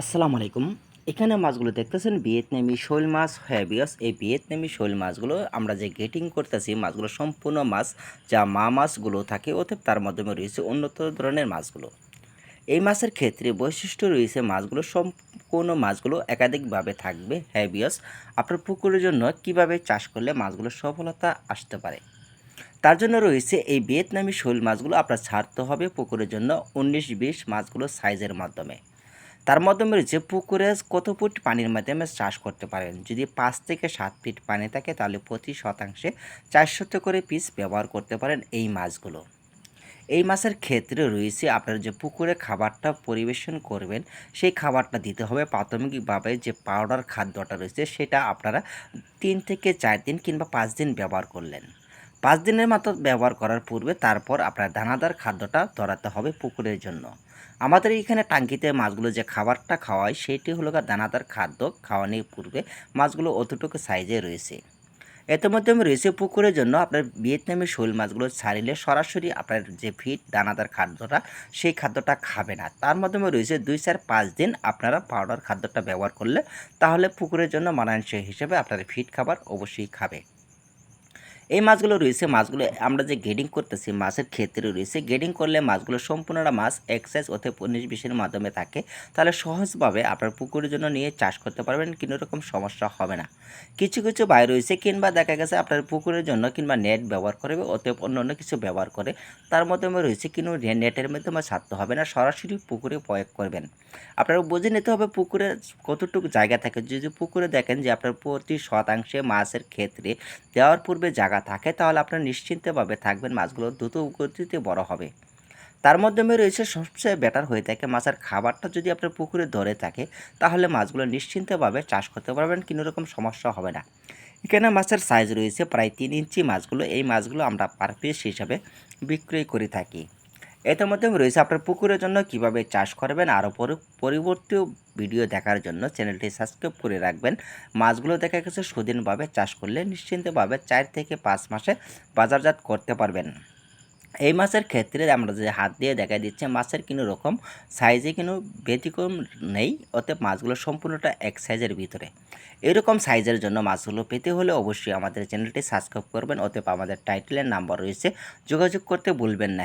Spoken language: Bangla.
আসসালামু আলাইকুম। এখানে মাছগুলো দেখতেছেন ভিয়েতনামি শোল মাছ, হ্যাবিয়াস। এই ভিয়েতনামি শোল মাছগুলো আমরা যে গেটিং করতেছি, মাছগুলো সম্পূর্ণ মাছ যা মা মাছগুলো থাকে ওতে তার মাধ্যমে রয়েছে উন্নত ধরনের মাছগুলো। এই মাছের ক্ষেত্রে বৈশিষ্ট্য রয়েছে মাছগুলো সম্পূর্ণ মাছগুলো একাধিকভাবে থাকবে, হ্যাবিয়াস। আপনার পুকুরের জন্য কীভাবে চাষ করলে মাছগুলো সফলতা আসতে পারে? তার জন্য রয়েছে এই ভিয়েতনামি শোল মাছগুলো আপনার ছাড়তে হবে পুকুরের জন্য উনিশ বিশ মাছগুলো সাইজের মাধ্যমে। তার মাধ্যমে রয়েছে পুকুরে কত ফুট পানির মাধ্যমে চাষ করতে পারেন? যদি পাঁচ থেকে সাত ফিট পানি থাকে, তাহলে প্রতি শতাংশে চারশোতে করে পিস ব্যবহার করতে পারেন এই মাছগুলো। এই মাছের ক্ষেত্রে রয়েছে আপনারা যে পুকুরে খাবারটা পরিবেশন করবেন, সেই খাবারটা দিতে হবে। প্রাথমিকভাবে যে পাউডার খাদ্যটা রয়েছে, সেটা আপনারা তিন থেকে চার দিন কিংবা পাঁচ দিন ব্যবহার করলেন। পাঁচ দিনের মতো ব্যবহার করার পূর্বে তারপর আপনার দানাদার খাদ্যটা ধরাতে হবে পুকুরের জন্য। আমাদের এখানে টাঙ্কিতে মাছগুলো যে খাবারটা খাওয়ায় সেটি হলো দানাদার খাদ্য খাওয়ানোর পূর্বে মাছগুলো অতটুকু সাইজে রয়েছে। এতে মাধ্যমে রয়েছে পুকুরের জন্য আপনার ভিয়েতনামি শোল মাছগুলো ছাড়িলে সরাসরি আপনার যে ফিট দানাদার খাদ্যটা, সেই খাদ্যটা খাবে না। তার মাধ্যমে রয়েছে দুই চার পাঁচ দিন আপনারা পাউডার খাদ্যটা ব্যবহার করলে, তাহলে পুকুরের জন্য মানানসই হিসেবে আপনার ফিট খাবার অবশ্যই খাবে। এই মাছগুলো রয়েছে, মাছগুলো আমরা যে গেডিং করতেছি, মাছের ক্ষেত্রে রয়েছে গেডিং করলে মাছগুলো সম্পূর্ণটা মাছ এক্সাইজ অথবা উনিশ বিশের মাধ্যমে থাকে। তাহলে সহজভাবে আপনার পুকুরের জন্য নিয়ে চাষ করতে পারবেন, কোনো রকম সমস্যা হবে না। কিছু কিছু বাই রয়েছে, কিংবা দেখা গেছে আপনার পুকুরের জন্য কিংবা নেট ব্যবহার করবে অতএব অন্য অন্য কিছু ব্যবহার করে, তার মাধ্যমে রয়েছে কিন্তু নেটের মাধ্যমে ছাড়তে হবে না, সরাসরি পুকুরে প্রয়োগ করবেন। আপনারা বুঝে নিতে হবে পুকুরে কতটুকু জায়গা থাকে। যদি পুকুরে দেখেন যে আপনার প্রতি শতাংশে মাছের ক্ষেত্রে দেওয়ার পূর্বে জায়গা থাকে তাহলে আপনার নিশ্চিন্তভাবে থাকবেন, মাছগুলো দ্রুত গতিতে বড় হবে। তার মাধ্যমে রয়েছে সবচেয়ে বেটার হয়ে থাকে মাছের খাবারটা যদি আপনার পুকুরে ধরে থাকে, তাহলে মাছগুলো নিশ্চিন্তভাবে চাষ করতে পারবেন, কোনো রকম সমস্যা হবে না। এখানে মাছের সাইজ রয়েছে প্রায় তিন ইঞ্চি মাছগুলো, এই মাছগুলো আমরা পার পিস হিসাবে বিক্রয় করে থাকি। এটার মধ্যে রয়েছে আপনার পুকুরের জন্য কীভাবে চাষ করবেন, আরও পরবর্তী ভিডিও দেখার জন্য চ্যানেলটি সাবস্ক্রাইব করে রাখবেন। মাছগুলো দেখা গেছে সুদিনভাবে চাষ করলে নিশ্চিন্তভাবে চার থেকে পাঁচ মাসে বাজারজাত করতে পারবেন। এই মাছের ক্ষেত্রে আমরা যে হাত দিয়ে দেখা দিচ্ছে, মাছের কোনো রকম সাইজে কোনো ব্যতিক্রম নেই, অতএব মাছগুলো সম্পূর্ণটা এক সাইজের ভিতরে। এরকম সাইজের জন্য মাছগুলো পেতে হলে অবশ্যই আমাদের চ্যানেলটি সাবস্ক্রাইব করবেন, অতএব আমাদের টাইটেলের নাম্বার রয়েছে, যোগাযোগ করতে ভুলবেন না।